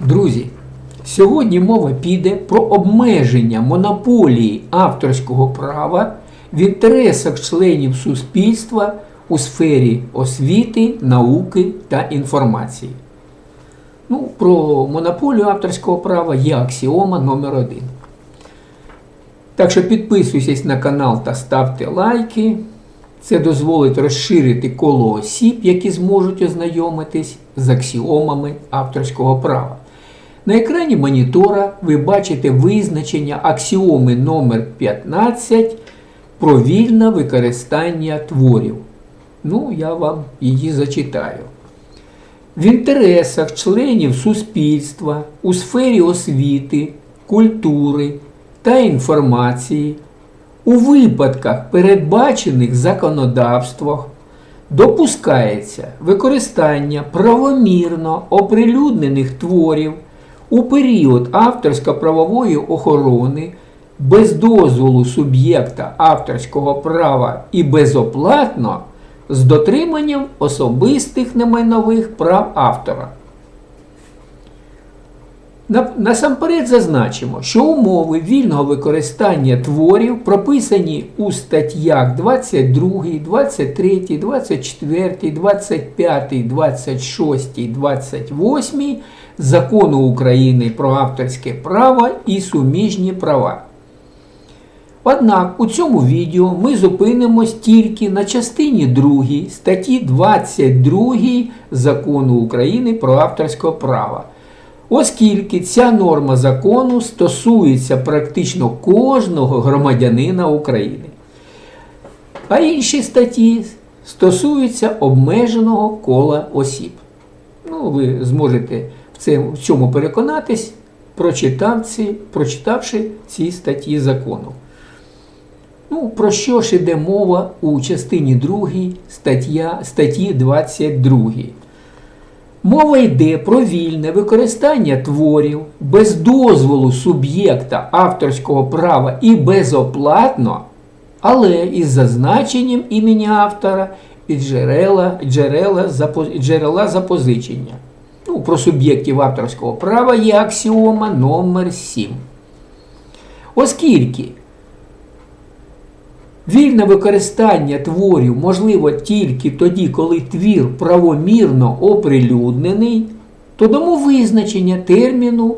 Друзі, сьогодні мова піде про обмеження монополії авторського права в інтересах членів суспільства у сфері освіти, науки та інформації. Ну, про монополію авторського права є аксіома номер один. Так що підписуйтесь на канал та ставте лайки. Це дозволить розширити коло осіб, які зможуть ознайомитись з аксіомами авторського права. На екрані монітора ви бачите визначення аксіоми номер 15 про вільне використання творів. Ну, я вам її зачитаю. В інтересах членів суспільства у сфері освіти, культури та інформації у випадках, передбачених законодавством, допускається використання правомірно оприлюднених творів у період авторсько-правової охорони без дозволу суб'єкта авторського права і безоплатно з дотриманням особистих немайнових прав автора. Насамперед зазначимо, що умови вільного використання творів прописані у статтях 22, 23, 24, 25, 26, 28 Закону України про авторське право і суміжні права. Однак у цьому відео ми зупинимось тільки на частині 2 статті 22 Закону України про авторське право, оскільки ця норма закону стосується практично кожного громадянина України. А інші статті стосуються обмеженого кола осіб. Ну, ви зможете в цьому, переконатись, прочитавши, ці статті закону. Ну, про що ж іде мова у частині 2 стаття, статті 22? Мова йде про вільне використання творів без дозволу суб'єкта авторського права і безоплатно, але із зазначенням імені автора і джерела, джерела, джерела запозичення. Ну, про суб'єктів авторського права є аксіома номер 7. Оскільки Вільне використання творів можливо тільки тоді, коли твір правомірно оприлюднений, то дамо визначення терміну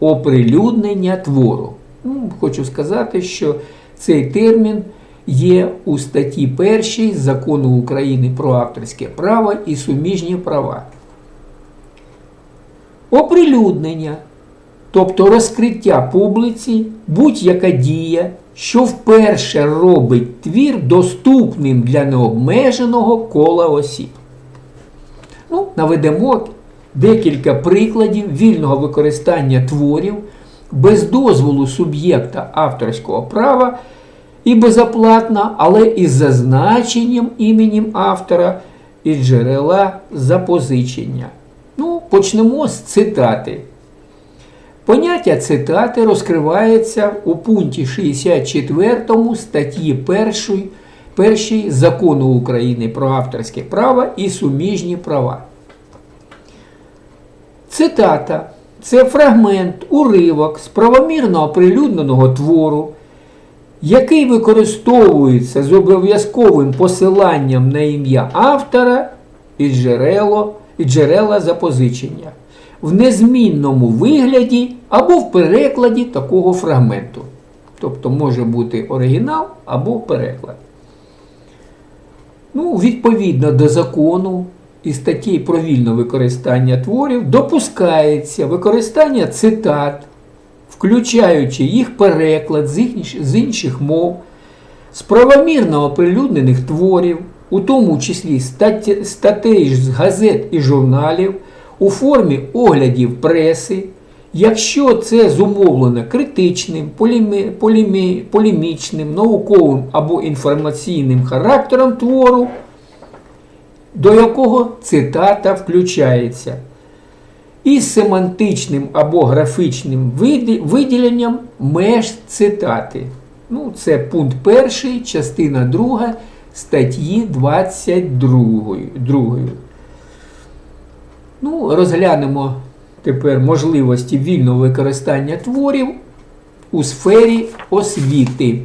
оприлюднення твору. Ну, хочу сказати, що цей термін є у статті 1 Закону України про авторське право і суміжні права. Оприлюднення тобто розкриття публіці, будь-яка дія, що вперше робить твір доступним для необмеженого кола осіб. Ну, наведемо декілька прикладів вільного використання творів без дозволу суб'єкта авторського права і безоплатно, але із зазначенням іменем автора і джерела запозичення. Почнемо з цитати. Поняття цитати розкривається у пункті 64 статті 1, 1 Закону України про авторське право і суміжні права. Цитата це фрагмент, уривок з правомірно оприлюдненого твору, який використовується з обов'язковим посиланням на ім'я автора і джерело, і джерела запозичення в незмінному вигляді або в перекладі такого фрагменту. Тобто може бути оригінал або переклад. Ну, відповідно до закону і статті про вільне використання творів допускається використання цитат, включаючи їх переклад з інших, мов, з правомірно оприлюднених творів, у тому числі статей з газет і журналів, у формі оглядів преси, якщо це зумовлено критичним, поліми, поліми, полемічним, науковим або інформаційним характером твору, до якого цитата включається, і семантичним або графічним виділенням меж цитати. Ну, це пункт 1, частина 2 статті 22. Ну, розглянемо тепер можливості вільного використання творів у сфері освіти.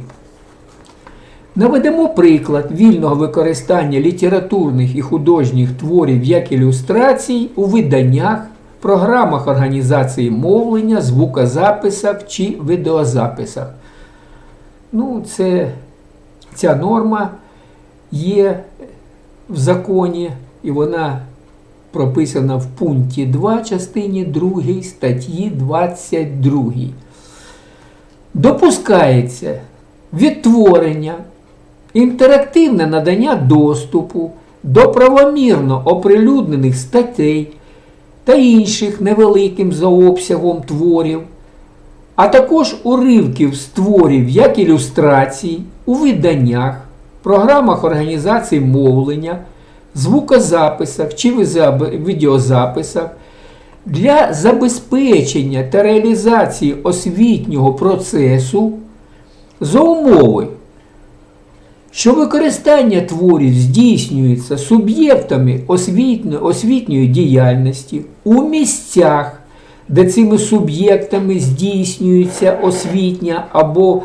Наведемо приклад вільного використання літературних і художніх творів як ілюстрацій у виданнях, програмах організації мовлення, звукозаписах чи відеозаписах. Ну, це, ця норма є в законі, і вона прописана в пункті 2 частині 2 статті 22. Допускається відтворення, інтерактивне надання доступу до правомірно оприлюднених статей та інших невеликим за обсягом творів, а також уривків з творів як ілюстрацій у виданнях, програмах організації мовлення, звукозаписах чи відеозаписах для забезпечення та реалізації освітнього процесу за умови, що використання творів здійснюється суб'єктами освітньо- освітньої діяльності у місцях, де цими суб'єктами здійснюється освітня або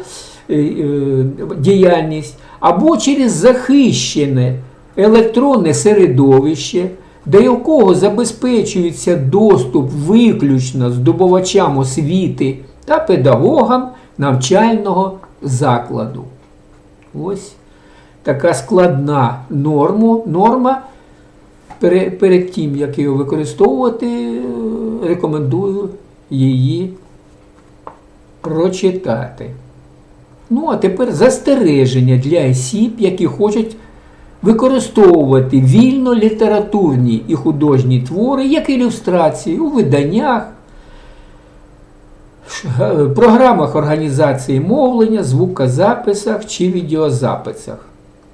е, е, діяльність, або через захищене електронне середовище, до якого забезпечується доступ виключно здобувачам освіти та педагогам навчального закладу. Ось така складна норма, норма. Пере- Перед тим, як її використовувати, рекомендую її прочитати. Ну, а тепер застереження для осіб, які хочуть використовувати вільно літературні і художні твори як ілюстрації у виданнях, програмах організації мовлення, звукозаписах чи відеозаписах.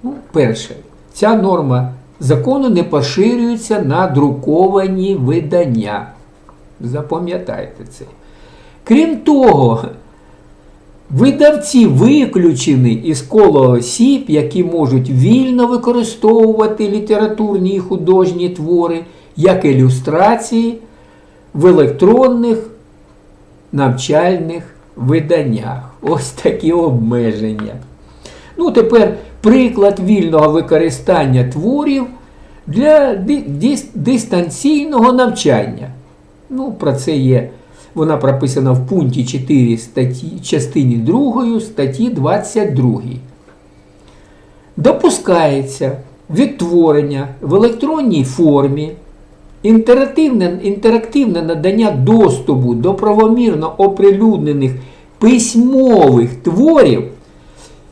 Ну, перше, ця норма закону не поширюється на друковані видання. Запам'ятайте це. Крім того, Видавці виключені із кола осіб, які можуть вільно використовувати літературні і художні твори як ілюстрації в електронних навчальних виданнях. Ось такі обмеження. Ну, тепер приклад вільного використання творів для ди- дис- дистанційного навчання. Ну, про це є. Вона прописана в пункті 4 статті, частині 2 статті 22. Допускається відтворення в електронній формі, інтерактивне, інтерактивне надання доступу до правомірно оприлюднених письмових творів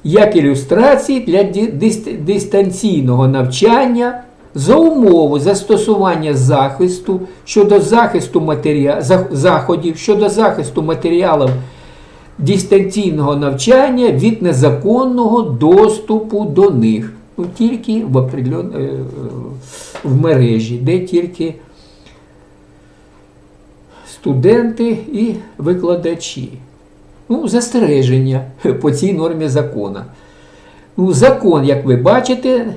як ілюстрації для дистанційного навчання за умови застосування захисту щодо захисту матеріа... заходів щодо захисту матеріалів дистанційного навчання від незаконного доступу до них. Ну, тільки в, определен... е, в мережі, де тільки студенти і викладачі. Ну, застереження по цій нормі закону. Ну, закон, як ви бачите,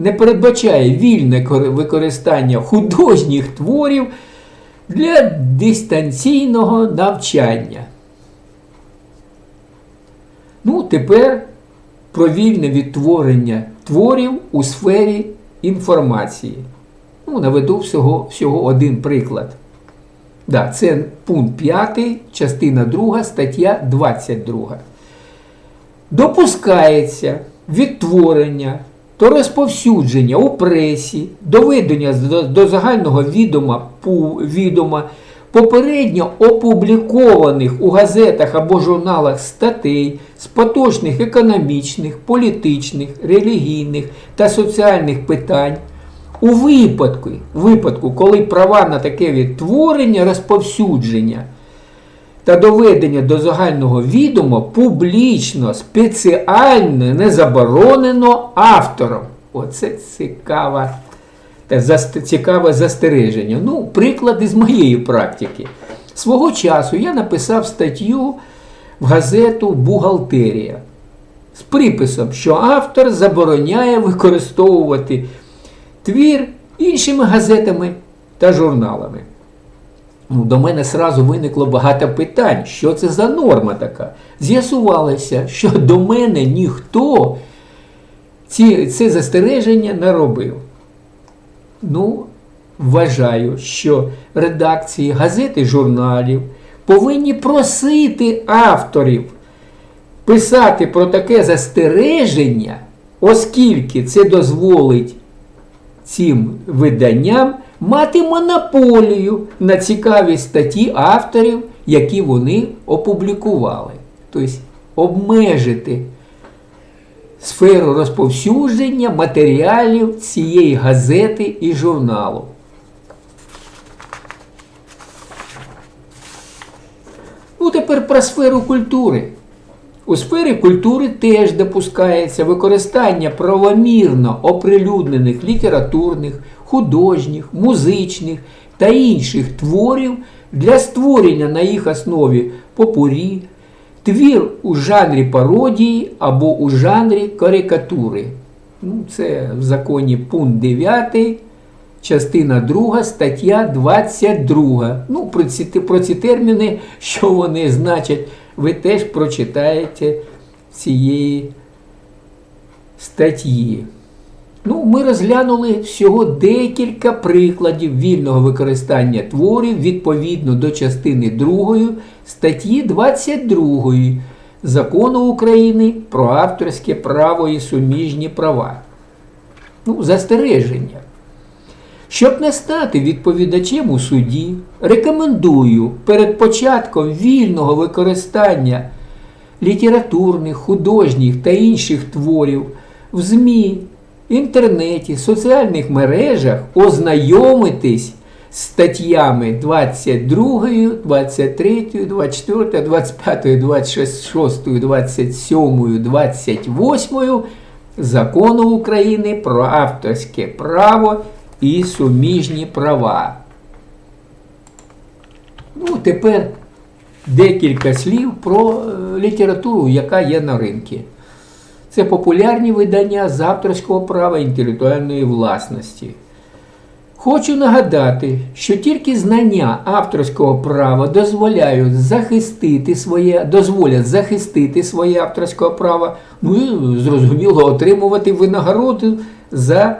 не передбачає вільне використання художніх творів для дистанційного навчання. Ну, тепер про вільне відтворення творів у сфері інформації. Ну, наведу всього, всього один приклад. Да, це пункт 5, частина 2, стаття 22. Допускається відтворення та розповсюдження у пресі, доведення до, до загального відома, пу- відома попередньо опублікованих у газетах або журналах статей з поточних економічних, політичних, релігійних та соціальних питань у випадку, випадку, коли права на таке відтворення, розповсюдження та доведення до загального відома публічно, спеціально не заборонено автором. Оце цікаве, та заст- цікаве застереження. Ну, приклад із моєї практики. Свого часу я написав статтю в газету Бухгалтерія з приписом, що автор забороняє використовувати твір іншими газетами та журналами. Ну, до мене сразу виникло багато питань, що це за норма така. З'ясувалося, що до мене ніхто ці, це застереження не робив. Ну, вважаю, що редакції газет і журналів повинні просити авторів писати про таке застереження, оскільки це дозволить цим виданням мати монополію на цікаві статті авторів, які вони опублікували. Тобто обмежити сферу розповсюдження матеріалів цієї газети і журналу. Ну, тепер про сферу культури. У сфері культури теж допускається використання правомірно оприлюднених літературних, художніх, музичних та інших творів для створення на їх основі попурі, твір у жанрі пародії або у жанрі карикатури. Ну, це в законі пункт 9, частина 2, стаття 22. Ну, про ці, про ці терміни, що вони значать, ви теж прочитаєте цієї статті. Ну, ми розглянули всього декілька прикладів вільного використання творів відповідно до частини 2 статті 22 Закону України про авторське право і суміжні права. Ну, застереження. Щоб не стати відповідачем у суді, рекомендую перед початком вільного використання літературних, художніх та інших творів в ЗМІ, інтернеті, соціальних мережах ознайомитись з статтями 22, 23, 24, 25, 26, 27, 28 Закону України про авторське право і суміжні права. Ну, тепер декілька слів про е, літературу, яка є на ринку. Це популярні видання з авторського права інтелектуальної власності. Хочу нагадати, що тільки знання авторського права дозволяють захистити своє, дозволять захистити своє авторське право, ну і зрозуміло отримувати винагороду за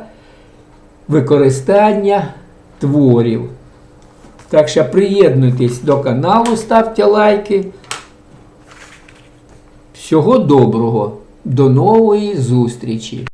використання творів. Так що приєднуйтесь до каналу, ставте лайки. Всього доброго, до нової зустрічі!